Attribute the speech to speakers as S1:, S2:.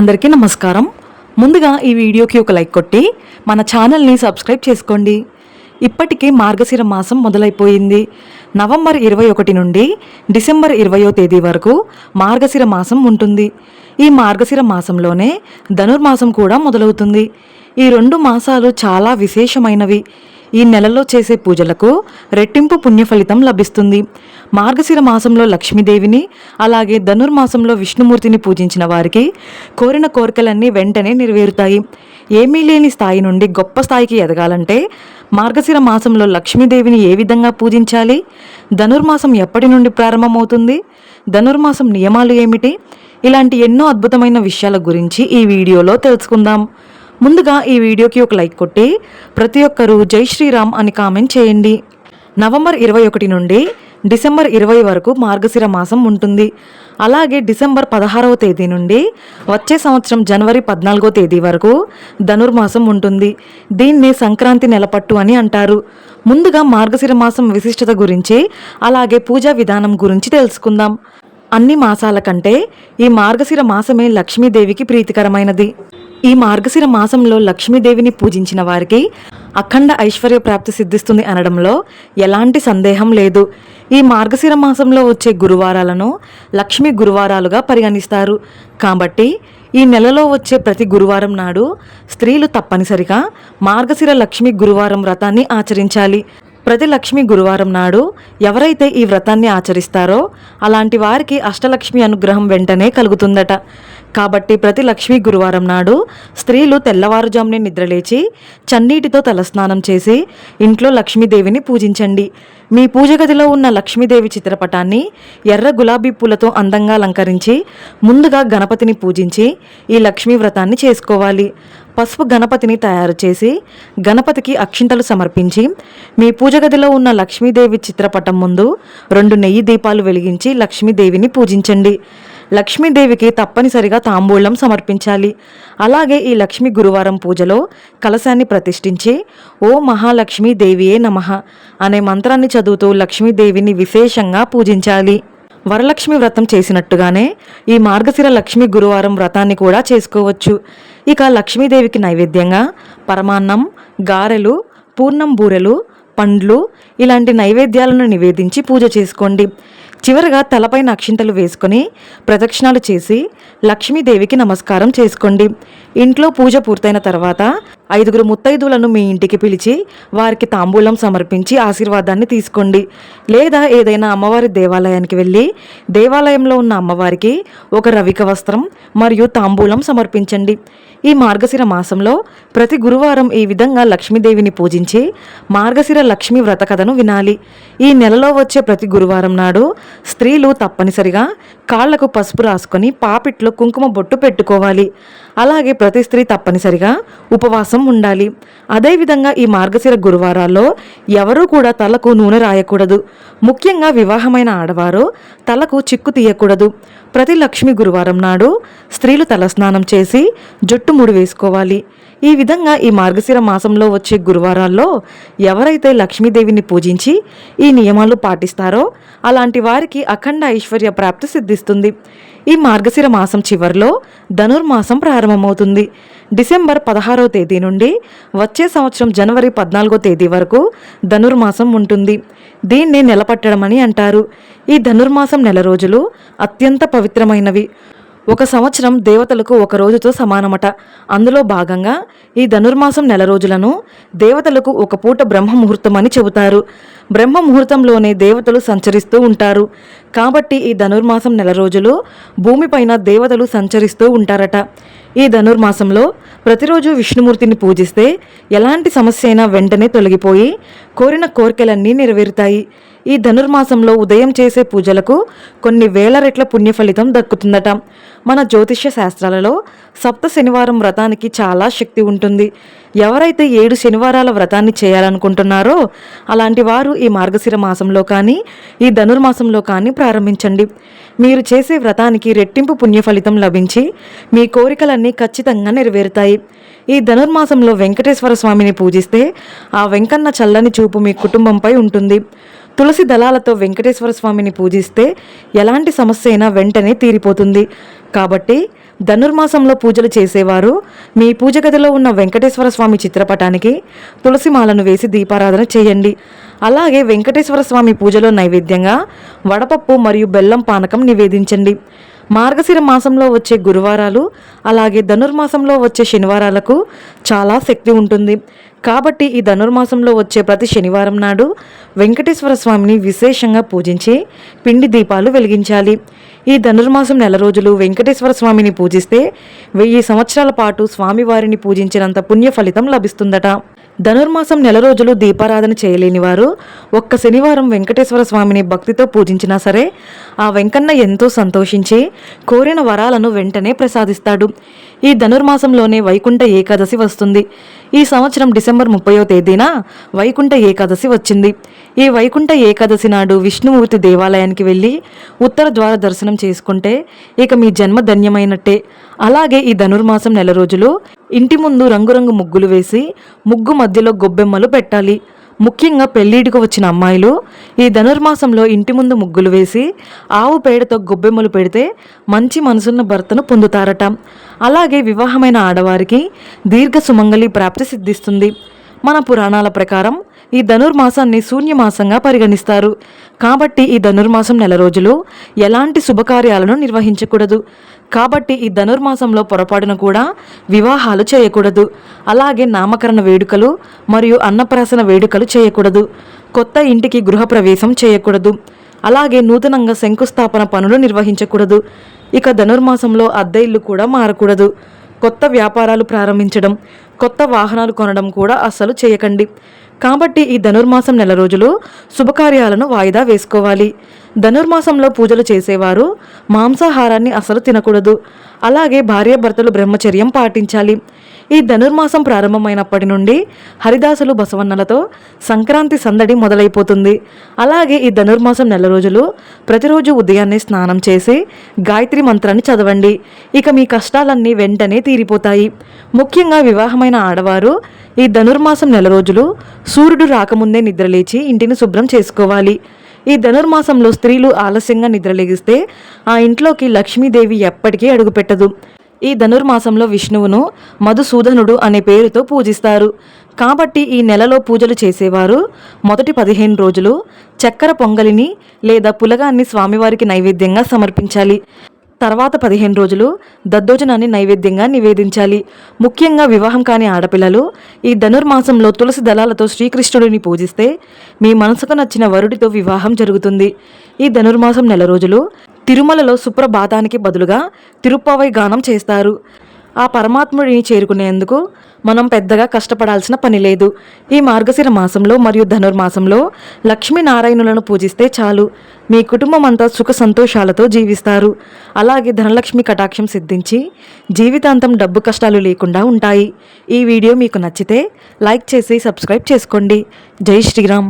S1: అందరికీ నమస్కారం. ముందుగా ఈ వీడియోకి ఒక లైక్ కొట్టి మన ఛానల్ని సబ్స్క్రైబ్ చేసుకోండి. ఇప్పటికే మార్గశిర మాసం మొదలైపోయింది. నవంబర్ ఇరవై ఒకటి నుండి డిసెంబర్ ఇరవయో తేదీ వరకు మార్గశిర మాసం ఉంటుంది. ఈ మార్గశిర మాసంలోనే ధనుర్మాసం కూడా మొదలవుతుంది. ఈ రెండు మాసాలు చాలా విశేషమైనవి. ఈ నెలలో చేసే పూజలకు రెట్టింపు పుణ్యఫలితం లభిస్తుంది. మార్గశిర మాసంలో లక్ష్మీదేవిని అలాగే ధనుర్మాసంలో విష్ణుమూర్తిని పూజించిన వారికి కోరిన కోరికలన్నీ వెంటనే నెరవేరుతాయి. ఏమీ లేని స్థాయి నుండి గొప్ప స్థాయికి ఎదగాలంటే మార్గశిర మాసంలో లక్ష్మీదేవిని ఏ విధంగా పూజించాలి? ధనుర్మాసం ఎప్పటి నుండి ప్రారంభమవుతుంది? ధనుర్మాసం నియమాలు ఏమిటి? ఇలాంటి ఎన్నో అద్భుతమైన విషయాల గురించి ఈ వీడియోలో తెలుసుకుందాం. ముందుగా ఈ వీడియోకి ఒక లైక్ కొట్టి ప్రతి ఒక్కరూ జై శ్రీరామ్ అని కామెంట్ చేయండి. నవంబర్ ఇరవై ఒకటి నుండి డిసెంబర్ ఇరవై వరకు మార్గశిర మాసం ఉంటుంది. అలాగే డిసెంబర్ పదహారవ తేదీ నుండి వచ్చే సంవత్సరం జనవరి పద్నాలుగో తేదీ వరకు ధనుర్మాసం ఉంటుంది. దీన్ని సంక్రాంతి నెలపట్టు అని అంటారు. ముందుగా మార్గశిర మాసం విశిష్టత గురించి అలాగే పూజా విధానం గురించి తెలుసుకుందాం. అన్ని మాసాల కంటే ఈ మార్గశిర మాసమే లక్ష్మీదేవికి ప్రీతికరమైనది. ఈ మార్గశిర మాసంలో లక్ష్మీదేవిని పూజించిన వారికి అఖండ ఐశ్వర్య ప్రాప్తి సిద్ధిస్తుంది అనడంలో ఎలాంటి సందేహం లేదు. ఈ మార్గశిర మాసంలో వచ్చే గురువారాలను లక్ష్మీ గురువారాలుగా పరిగణిస్తారు. కాబట్టి ఈ నెలలో వచ్చే ప్రతి గురువారం నాడు స్త్రీలు తప్పనిసరిగా మార్గశిర లక్ష్మి గురువారం వ్రతాన్ని ఆచరించాలి. ప్రతి లక్ష్మి గురువారం నాడు ఎవరైతే ఈ వ్రతాన్ని ఆచరిస్తారో అలాంటి వారికి అష్టలక్ష్మి అనుగ్రహం వెంటనే కలుగుతుందట. కాబట్టి ప్రతి లక్ష్మి గురువారం నాడు స్త్రీలు తెల్లవారుజామునే నిద్రలేచి చన్నీటితో తలస్నానం చేసి ఇంట్లో లక్ష్మీదేవిని పూజించండి. మీ పూజ గదిలో ఉన్న లక్ష్మీదేవి చిత్రపటాన్ని ఎర్ర గులాబీ పూలతో అందంగా అలంకరించి ముందుగా గణపతిని పూజించి ఈ లక్ష్మీ వ్రతాన్ని చేసుకోవాలి. పసుపు గణపతిని తయారు చేసి గణపతికి అక్షింతలు సమర్పించి మీ పూజ గదిలో ఉన్న లక్ష్మీదేవి చిత్రపటం ముందు రెండు నెయ్యి దీపాలు వెలిగించి లక్ష్మీదేవిని పూజించండి. లక్ష్మీదేవికి తప్పనిసరిగా తాంబూలం సమర్పించాలి. అలాగే ఈ లక్ష్మి గురువారం పూజలో కలశాన్ని ప్రతిష్ఠించి ఓ మహాలక్ష్మీ దేవియే నమః అనే మంత్రాన్ని చదువుతూ లక్ష్మీదేవిని విశేషంగా పూజించాలి. వరలక్ష్మి వ్రతం చేసినట్టుగానే ఈ మార్గశిర లక్ష్మి గురువారం వ్రతాన్ని కూడా చేసుకోవచ్చు. ఇక లక్ష్మీదేవికి నైవేద్యంగా పరమాన్నం గారెలు పూర్ణం బూరెలు పండ్లు ఇలాంటి నైవేద్యాలను నివేదించి పూజ చేసుకోండి. చివరగా తలపైన అక్షింతలు వేసుకొని ప్రదక్షిణాలు చేసి లక్ష్మీదేవికి నమస్కారం చేసుకోండి. ఇంట్లో పూజ పూర్తయిన తర్వాత ఐదుగురు ముత్తైదులను మీ ఇంటికి పిలిచి వారికి తాంబూలం సమర్పించి ఆశీర్వాదాన్ని తీసుకోండి. లేదా ఏదైనా అమ్మవారి దేవాలయానికి వెళ్ళి దేవాలయంలో ఉన్న అమ్మవారికి ఒక రవిక వస్త్రం మరియు తాంబూలం సమర్పించండి. ఈ మార్గశిర మాసంలో ప్రతి గురువారం ఈ విధంగా లక్ష్మీదేవిని పూజించి మార్గశిర లక్ష్మి వ్రత కథను వినాలి. ఈ నెలలో వచ్చే ప్రతి గురువారం నాడు స్త్రీలు తప్పనిసరిగా కాళ్ళకు పసుపు రాసుకొని పాపిట్లో కుంకుమ బొట్టు పెట్టుకోవాలి. అలాగే ప్రతి స్త్రీ తప్పనిసరిగా ఉపవాసం ఉండాలి. అదేవిధంగా ఈ మార్గశిర గురువారాల్లో ఎవరూ కూడా తలకు నూనె రాయకూడదు. ముఖ్యంగా వివాహమైన ఆడవారు తలకు చిక్కు తీయకూడదు. ప్రతి లక్ష్మి గురువారం నాడు స్త్రీలు తలస్నానం చేసి జుట్టు ముడి వేసుకోవాలి. ఈ విధంగా ఈ మార్గశిర మాసంలో వచ్చే గురువారాల్లో ఎవరైతే లక్ష్మీదేవిని పూజించి ఈ నియమాలు పాటిస్తారో అలాంటి వారికి అఖండ ఐశ్వర్య ప్రాప్తి సిద్ధిస్తుంది. ఈ మార్గశిర మాసం చివరిలో ధనుర్మాసం ప్రారంభమవుతుంది. డిసెంబర్ పదహారవ తేదీ నుండి వచ్చే సంవత్సరం జనవరి పద్నాలుగో తేదీ వరకు ధనుర్మాసం ఉంటుంది. దీన్ని నెలపట్టడం అని అంటారు. ఈ ధనుర్మాసం నెల రోజులు అత్యంత పవిత్రమైనవి. ఒక సంవత్సరం దేవతలకు ఒక రోజుతో సమానమట. అందులో భాగంగా ఈ ధనుర్మాసం నెల రోజులను దేవతలకు ఒక పూట బ్రహ్మ ముహూర్తం అని చెబుతారు. బ్రహ్మ ముహూర్తంలోనే దేవతలు సంచరిస్తూ ఉంటారు. కాబట్టి ఈ ధనుర్మాసం నెల రోజులు భూమిపైన దేవతలు సంచరిస్తూ ఉంటారట. ఈ ధనుర్మాసంలో ప్రతిరోజు విష్ణుమూర్తిని పూజిస్తే ఎలాంటి సమస్య అయినా వెంటనే తొలగిపోయి కోరిన కోరికలన్నీ నెరవేరుతాయి. ఈ ధనుర్మాసంలో ఉదయం చేసే పూజలకు కొన్ని వేల రెట్ల పుణ్యఫలితం దక్కుతుందట. మన జ్యోతిష్య శాస్త్రాలలో సప్త శనివారం వ్రతానికి చాలా శక్తి ఉంటుంది. ఎవరైతే ఏడు శనివారాల వ్రతాన్ని చేయాలనుకుంటున్నారో అలాంటి వారు ఈ మార్గశిర మాసంలో కానీ ఈ ధనుర్మాసంలో కానీ ప్రారంభించండి. మీరు చేసే వ్రతానికి రెట్టింపు పుణ్యఫలితం లభించి మీ కోరికలన్నీ ఖచ్చితంగా నెరవేరుతాయి. ఈ ధనుర్మాసంలో వెంకటేశ్వర స్వామిని పూజిస్తే ఆ వెంకన్న చల్లని చూపు మీ కుటుంబంపై ఉంటుంది. తులసి దళాలతో వెంకటేశ్వర స్వామిని పూజిస్తే ఎలాంటి సమస్య అయినా వెంటనే తీరిపోతుంది. కాబట్టి ధనుర్మాసంలో పూజలు చేసేవారు మీ పూజ గదిలో ఉన్న వెంకటేశ్వర స్వామి చిత్రపటానికి తులసి మాలను వేసి దీపారాధన చేయండి. అలాగే వెంకటేశ్వర స్వామి పూజలో నైవేద్యంగా వడపప్పు మరియు బెల్లం పానకం నివేదించండి. మార్గశిర మాసంలో వచ్చే గురువారాలు అలాగే ధనుర్మాసంలో వచ్చే శనివారాలకు చాలా శక్తి ఉంటుంది. కాబట్టి ఈ ధనుర్మాసంలో వచ్చే ప్రతి శనివారం నాడు వెంకటేశ్వర స్వామిని విశేషంగా పూజించి పిండి దీపాలు వెలిగించాలి. ఈ ధనుర్మాసం నెల రోజులు వెంకటేశ్వర స్వామిని పూజిస్తే వెయ్యి సంవత్సరాల పాటు స్వామివారిని పూజించినంత పుణ్య ఫలితం లభిస్తుందట. ధనుర్మాసం నెల రోజులు దీపారాధన చేయలేని వారు ఒక్క శనివారం వెంకటేశ్వర స్వామిని భక్తితో పూజించినా సరే ఆ వెంకన్న ఎంతో సంతోషించి కోరిన వరాలను వెంటనే ప్రసాదిస్తాడు. ఈ ధనుర్మాసంలోనే వైకుంఠ ఏకాదశి వస్తుంది. ఈ సంవత్సరం డిసెంబర్ ముప్పయో తేదీన వైకుంఠ ఏకాదశి వచ్చింది. ఈ వైకుంఠ ఏకాదశి నాడు విష్ణుమూర్తి దేవాలయానికి వెళ్ళి ఉత్తర ద్వార దర్శనం చేసుకుంటే ఇక మీ జన్మ ధన్యమైనట్టే. అలాగే ఈ ధనుర్మాసం నెల రోజులు ఇంటి ముందు రంగురంగు ముగ్గులు వేసి ముగ్గు మధ్యలో గొబ్బెమ్మలు పెట్టాలి. ముఖ్యంగా పెళ్ళిడికి వచ్చిన అమ్మాయిలు ఈ ధనుర్మాసంలో ఇంటి ముందు ముగ్గులు వేసి ఆవు పేడతో గొబ్బెమ్మలు పెడితే మంచి మనసున్న భర్తను పొందుతారట. అలాగే వివాహమైన ఆడవారికి దీర్ఘ సుమంగళి ప్రాప్తి సిద్ధిస్తుంది. మన పురాణాల ప్రకారం ఈ ధనుర్మాసాన్ని శూన్యమాసంగా పరిగణిస్తారు. కాబట్టి ఈ ధనుర్మాసం నెల రోజులు ఎలాంటి శుభకార్యాలను నిర్వహించకూడదు. కాబట్టి ఈ ధనుర్మాసంలో పొరపాటున కూడా వివాహాలు చేయకూడదు. అలాగే నామకరణ వేడుకలు మరియు అన్నప్రాసన వేడుకలు చేయకూడదు. కొత్త ఇంటికి గృహప్రవేశం చేయకూడదు. అలాగే నూతనంగా శంకుస్థాపన పనులు నిర్వహించకూడదు. ఇక ధనుర్మాసంలో అద్దె ఇల్లు కూడా మారకూడదు. కొత్త వ్యాపారాలు ప్రారంభించడం కొత్త వాహనాలు కొనడం కూడా అస్సలు చేయకండి. కాబట్టి ఈ ధనుర్మాసం నెల రోజులు శుభకార్యాలను వాయిదా వేసుకోవాలి. ధనుర్మాసంలో పూజలు చేసేవారు మాంసాహారాన్ని అసలు తినకూడదు. అలాగే భార్యాభర్తలు బ్రహ్మచర్యం పాటించాలి. ఈ ధనుర్మాసం ప్రారంభమైనప్పటి నుండి హరిదాసులు బసవన్నలతో సంక్రాంతి సందడి మొదలైపోతుంది. అలాగే ఈ ధనుర్మాసం నెల రోజులు ప్రతిరోజు ఉదయాన్నే స్నానం చేసి గాయత్రి మంత్రాన్ని చదవండి. ఇక మీ కష్టాలన్నీ వెంటనే తీరిపోతాయి. ముఖ్యంగా వివాహమైన ఆడవారు ఈ ధనుర్మాసం నెల రోజులు సూర్యుడు రాకముందే నిద్రలేచి ఇంటిని శుభ్రం చేసుకోవాలి. ఈ ధనుర్మాసంలో స్త్రీలు ఆలస్యంగా నిద్రలేగిస్తే ఆ ఇంట్లోకి లక్ష్మీదేవి ఎప్పటికీ అడుగుపెట్టదు. ఈ ధనుర్మాసంలో విష్ణువును మధుసూదనుడు అనే పేరుతో పూజిస్తారు. కాబట్టి ఈ నెలలో పూజలు చేసేవారు మొదటి పదిహేను రోజులు చక్కెర పొంగలిని లేదా పులగాన్ని స్వామివారికి నైవేద్యంగా సమర్పించాలి. తర్వాత పదిహేను రోజులు దద్దోజనాన్ని నైవేద్యంగా నివేదించాలి. ముఖ్యంగా వివాహం కాని ఆడపిల్లలు ఈ ధనుర్మాసంలో తులసి దళాలతో శ్రీకృష్ణుడిని పూజిస్తే మీ మనసుకు నచ్చిన వరుడితో వివాహం జరుగుతుంది. ఈ ధనుర్మాసం నెల రోజులు తిరుమలలో సుప్రభాతానికి బదులుగా తిరుప్పవై గానం చేస్తారు. ఆ పరమాత్ముడిని చేరుకునేందుకు మనం పెద్దగా కష్టపడాల్సిన పని లేదు. ఈ మార్గశిర మాసంలో మరియు ధనుర్మాసంలో లక్ష్మీనారాయణులను పూజిస్తే చాలు. మీ కుటుంబం అంతా సుఖ సంతోషాలతో జీవిస్తారు. అలాగే ధనలక్ష్మి కటాక్షం సిద్ధించి జీవితాంతం డబ్బు కష్టాలు లేకుండా ఉంటాయి. ఈ వీడియో మీకు నచ్చితే లైక్ చేసి సబ్స్క్రైబ్ చేసుకోండి. జై శ్రీరామ్.